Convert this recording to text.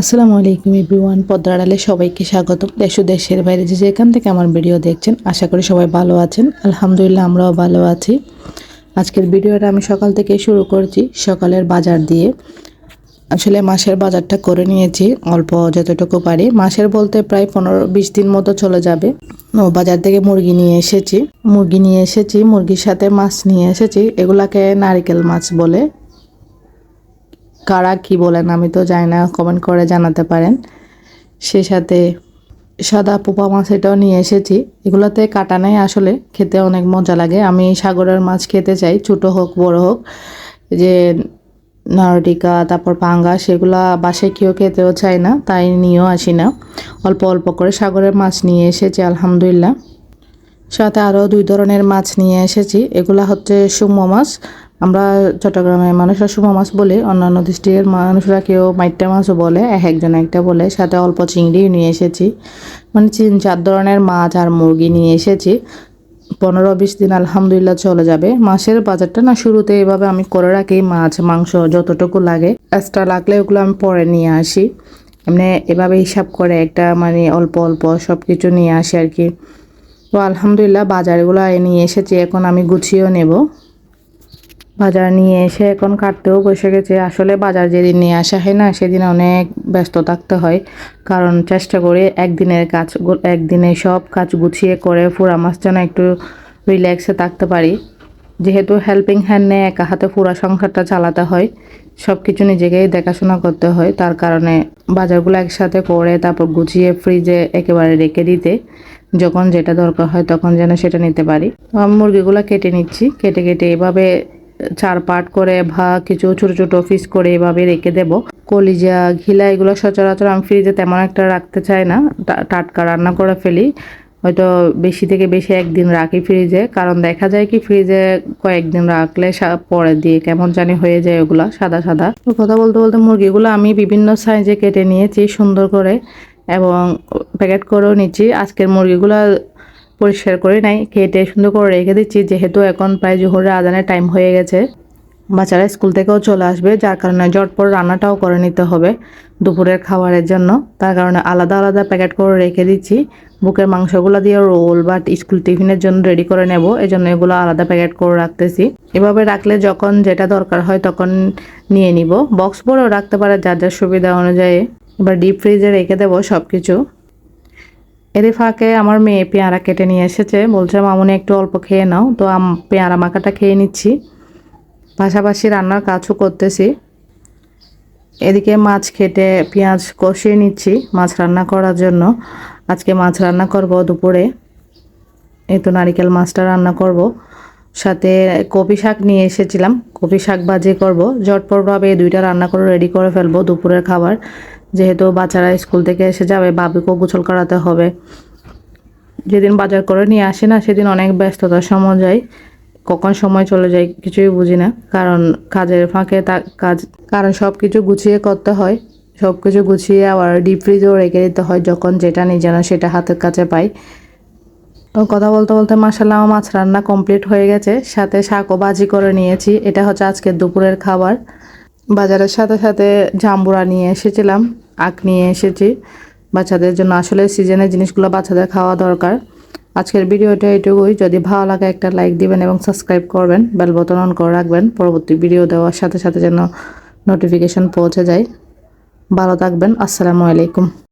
আসসালামু আলাইকুম এভরিওয়ান, পদ্মার আড়ালে সবাইকে স্বাগত দেশ দেশের বাইরে যে যেখান থেকে আমার ভিডিও দেখছেন, আশা করি সবাই ভালো আছেন। আলহামদুলিল্লাহ, আমরাও ভালো আছি। আজকের ভিডিওটা আমি সকাল থেকে শুরু করছি, সকালের বাজার দিয়ে। আসলে মাসের বাজারটা করে নিয়েছি, অল্প যতটুকু পারি। মাসের বলতে প্রায় পনেরো বিশ দিন মতো চলে যাবে। বাজার থেকে মুরগি নিয়ে এসেছি। মুরগি নিয়ে এসেছি, মুরগির সাথে মাছ নিয়ে এসেছি। এগুলাকে নারিকেল মাছ বলে। কারা কি বলেন আমি তো জানি না কমেন্ট করে জানাতে পারেন। সে সাথে সাদা পোপা মাছ এটাও নিয়ে এসেছি। এগুলোতে কাটা নেই আসলে, খেতে অনেক মজা লাগে। আমি সাগরের মাছ খেতে চাই, ছোটো হোক, বড় হোক। যে নারটিকা, তারপর পাঙ্গা সেগুলা বাসায় কেউ খেতেও চায় না, তাই নিয়েও আসি না। অল্প অল্প করে সাগরের মাছ নিয়ে এসেছি, আলহামদুলিল্লাহ। সাথে আরও দুই ধরনের মাছ নিয়ে এসেছি। এগুলা হচ্ছে সুমো মাছ আমরা চট্টগ্রামের মানুষরা সুমো মাছ বলি, অন্যান্য দৃষ্টির মানুষরা কেউ মাইট্টা মাছও বলে, এক একজন একটা বলে, সাথে অল্প চিংড়িও নিয়ে এসেছি। মানে তিন চার ধরনের মাছ আর মুরগি নিয়ে এসেছি। পনেরো বিশ দিন আলহামদুলিল্লাহ চলে যাবে। মাছের বাজারটা না শুরুতে এভাবে আমি করে রাখি, মাছ, মাংস যতটুকু লাগে। এক্সট্রা লাগলে ওগুলো আমি পরে নিয়ে আসি। এমনি এভাবে হিসাব করে একটা মানে অল্প অল্প সব কিছু নিয়ে আসি আর কি। তো আলহামদুলিল্লাহ বাজারগুলো নিয়ে এসেছি, এখন আমি গুছিয়েও নেব। বাজার নিয়ে এসে এখন কাটতেও বসে গেছে। আসলে বাজার যেদিন নিয়ে আসা হয় না, সেদিন অনেক ব্যস্ত থাকতে হয়। কারণ চেষ্টা করে একদিনের কাজ, একদিনে সব কাজ গুছিয়ে করে পুরা মাছ যেন একটু রিল্যাক্সে থাকতে পারি। যেহেতু হেল্পিং হ্যান্ড নিয়ে একা হাতে পুরা সংসারটা চালাতে হয় সব কিছু নিজেকেই দেখাশোনা করতে হয়। তার কারণে বাজারগুলো একসাথে করে তারপর গুছিয়ে ফ্রিজে একেবারে রেখে দিতে, যখন যেটা দরকার হয় তখন যেন সেটা নিতে পারি। আমি, মুরগিগুলো কেটে নিচ্ছি। কেটে কেটে এভাবে চার পাট করে ভা কিছু ছোট ছোট পিস করে এভাবে রেখে দেব। কলিজা, ঘিলা, এগুলো সচরাচর আমি ফ্রিজে তেমন একটা রাখতে চাই না। টাটকা রান্না করে ফেলি। হয়তো বেশি থেকে বেশি একদিন রাখি ফ্রিজে কারণ দেখা যায় কি ফ্রিজে কয়েকদিন রাখলে পরে দিয়ে কেমন জানি হয়ে যায় ওগুলা সাদা সাদা। কথা বলতে বলতে মুরগিগুলো আমি বিভিন্ন সাইজে কেটে নিয়েছি সুন্দর করে। এবং প্যাকেট করেও নিচ্ছি। আজকের মুরগিগুলো পরিষ্কার করে নাই কেটে সুন্দর করে রেখে দিচ্ছি। যেহেতু এখন প্রায় জোহরের আদানের টাইম হয়ে গেছে, বাচ্চারা স্কুল থেকেও চলে আসবে, যার কারণে জটপট রান্নাটাও করে নিতে হবে দুপুরের খাবারের জন্য। তার কারণে আলাদা আলাদা প্যাকেট করে রেখে দিচ্ছি। বুকের মাংসগুলো দিয়ে রোল বা স্কুল টিফিনের জন্য রেডি করে নেব এই জন্য এগুলো আলাদা প্যাকেট করে রাখতেছি। এভাবে রাখলে যখন যেটা দরকার হয় তখন নিয়ে নিব। বক্স ভরেও রাখতে পারে যার যার সুবিধা অনুযায়ী। এবার ডিপ ফ্রিজে রেখে দেবো সব কিছু এর ফাঁকে আমার মেয়ে পেয়ারা কেটে নিয়ে এসেছে। বলছে, মামুনি, একটু অল্প খেয়ে নাও। তো আম, পেয়ারা মাখাটা খেয়ে নিচ্ছি। পাশাপাশি রান্নার কাজও করতেছি। এদিকে মাছ কেটে পেঁয়াজ কষিয়ে নিচ্ছি মাছ রান্না করার জন্য। আজকে মাছ রান্না করব দুপুরে। এই তো নারিকেল মাছটা রান্না করব। সাথে কপি শাক নিয়ে এসেছিলাম। কপি শাক ভাজি করব। ঝটপটভাবে এই দুইটা রান্না করে রেডি করে ফেলব দুপুরের খাবার। যেহেতু বাচ্চারা স্কুল থেকে এসে যাবে বাবিকেও গোসল করাতে হবে। যেদিন বাজার করে নিয়ে আসে না, সেদিন অনেক ব্যস্ততার সময় যায় কখন সময় চলে যায় কিছুই বুঝি না। কারণ কাজের ফাঁকে তা কাজ কারণ সব কিছু গুছিয়ে করতে হয়। সব কিছু গুছিয়ে আবার ডিপ ফ্রিজেও রেখে দিতে হয় যখন যেটা নিজে না সেটা হাতের কাছে পাই। তো কথা বলতে বলতে মাসাল্লাহ আমার মাছ রান্না কমপ্লিট হয়ে গেছে। সাথে শাকও বাজি করে নিয়েছি। এটা হচ্ছে আজকের দুপুরের খাবার। বাজারের সাথে সাথে জাম্বুরা নিয়ে এসেছিলাম। আখ নিয়ে এসেছি বাচ্চাদের জন্য। আসলে সিজনের জিনিসগুলো বাচ্চাদের খাওয়া দরকার। আজকের ভিডিওটা এটুকুই। যদি ভালো লাগে একটা লাইক দিবেন এবং সাবস্ক্রাইব করবেন বেল বটন অন করে রাখবেন। পরবর্তী ভিডিও দেওয়ার সাথে সাথে যেন নোটিফিকেশন পৌঁছে যায়। ভালো থাকবেন। আসসালামু আলাইকুম।